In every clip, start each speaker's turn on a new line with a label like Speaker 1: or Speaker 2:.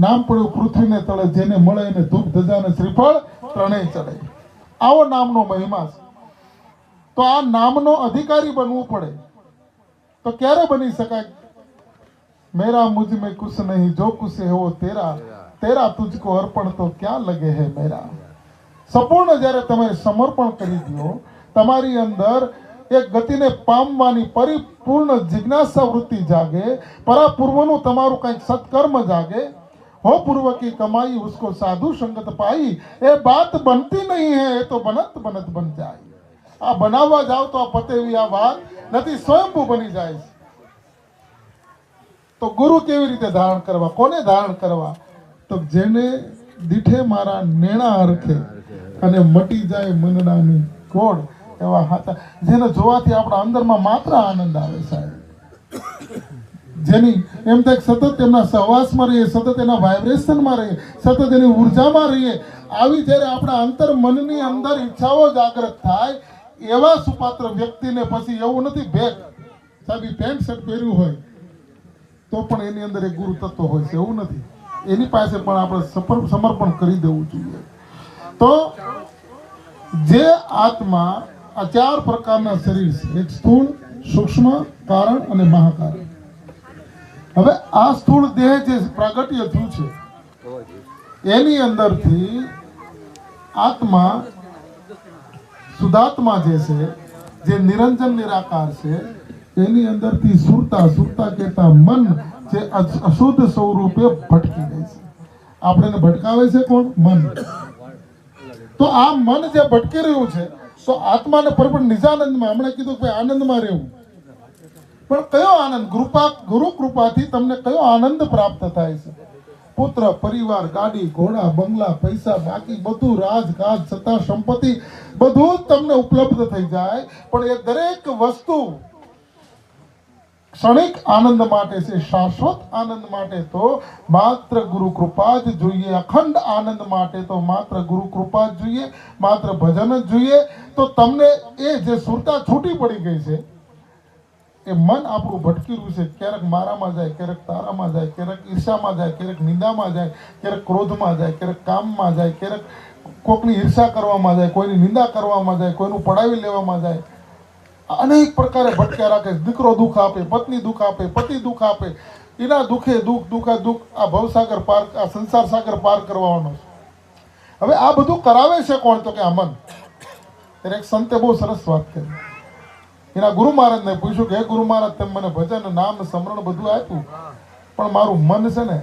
Speaker 1: નામ પડ્યું પૃથ્વીને તળે, જેને મળે એને ધૂપ, ધજા અને શ્રીફળ ત્રણેય ચડે. આવો નામનો મહિમા છે. તો આ નામનો અધિકારી બનવું પડે. તો ક્યારે બની શકાય? મેરા મુજ મેં કુશ નહીં, જો કુશ હેવો તેરા. તેરા તુજકો અર્પણ તો ક્યાં લગે હે મેરા? સંપૂર્ણ જ્યારે તમે સમર્પણ કરી દો, તમારી અંદર એ ગતિને પામવાની પરિપૂર્ણ જિજ્ઞાસા વૃત્તિ જાગે, પરાપૂર્વનું તમારું કંઈક સત્કર્મ જાગે હો पूर्व की કમાઈ उसको સાધુ સંગત પાઈ. એ બાત બનતી નહીં है એ તો બનત બનત બન જાય. આ બનાવવા જાવ તો આ પતે એવી આ વાત, નથી સ્વયંભૂ બની જાય. તો ગુરુ કેવી રીતે ધારણ કરવા? કોને ધારણ કરવા? તો જેને દીઠે મારા નેણા અર્થે અને મટી જાય મનડાની કોડ એવા હાથા. જેને જોવાથી આપણા અંદરમાં માત્ર આનંદ આવે સાહેબ. જેની એમ થાય સતત એમના સહવાસમાં રહીએ, સતત એના વાઇબ્રેશનમાં રહીએ, સતત એની ઉર્જામાં રહીએ, આવી જ્યારે આપણા અંતર મનની અંદર ઈચ્છાઓ જાગૃત થાય, એવા સુપાત્ર વ્યક્તિને પછી એવું નથી ભેગ સાહેબ પેન્ટ શર્ટ પહેર્યું હોય, તો પણ એની અંદર એક ગુરુ તત્વ હોય છે, એવું નથી. એની પાસે પણ આપણે સમર્પણ કરી દેવું જોઈએ. તો જે આત્મા આ ચાર પ્રકારના શરીર છે, એક સ્થૂળ, સૂક્ષ્મ, કારણ અને મહાકારણ. હવે આ સ્થૂળ દેહ જે પ્રાગટ્ય થયું છે, એની અંદરથી આત્મા સુદાત્મા જે છે, જે નિરંજન નિરાકાર છે, એની અંદરથી સુરતા સુરતા કહેતા મન જે અશુદ્ધ સ્વરૂપે ભટકી જાય છે. આપણે ભટકાવે છે કોણ? મન. તો આ મન જે ભટકી રહ્યું છે, તો આત્માને પરિપૂર્ણ નિજાનંદમાં, હમણાં કીધું કે આનંદમાં રહેવું. પણ કયો આનંદ? ગુરુ કૃપાથી તમને કયો આનંદ પ્રાપ્ત થાય છે? પુત્ર, પરિવાર, ગાડી, ઘોડા, બંગલા, પૈસા, બાકી બધું રાજકાજ સત્તા, સંપત્તિ, બધું જ તમને ઉપલબ્ધ થઈ જાય. પણ એ દરેક વસ્તુ ક્ષણિક આનંદ માટે છે, શાશ્વત આનંદ માટે તો માત્ર ગુરુ કૃપા જ જોઈએ. અખંડ આનંદ માટે તો માત્ર ગુરુ કૃપા જ જોઈએ, માત્ર ભજન જ જોઈએ. તો તમને એ જે સુરતા છૂટી પડી ગઈ છે એ મન આપણું ભટકી છે. ક્યારેક મારામાં જાય, ક્યારેક તારામાં જાય, ક્યારેક ઈર્ષામાં જાય, ક્યારેક નિંદામાં જાય, ક્યારેક ક્રોધમાં જાય, ક્યારેક કામમાં જાય, ક્યારેક કોકની ઈર્ષા કરવામાં જાય, કોઈની નિંદા કરવામાં જાય, કોઈનું પડાવી લેવામાં જાય. અનેક પ્રકારે ભટક્યા રાખે દીકરો દુઃખ આપે, પત્ની દુઃખ આપે, પતિ દુઃખ આપે. એના દુઃખે દુઃખ દુઃખે દુઃખ આ ભવસાગર પાર, આ સંસાર સાગર પાર કરવાનો છે. હવે આ બધું કરાવે છે કોણ? તો કે આ મન ત્યારે એક સંતે બહુ સરસ વાત કરી. એના ગુરુ મહારાજને પૂછ્યું કે હે ગુરુ મહારાજ તમે મને ભજન નામ સમરણ બધું આપ્યું. પણ મારું મન છે ને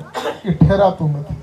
Speaker 1: એ ઠેરાતું નથી.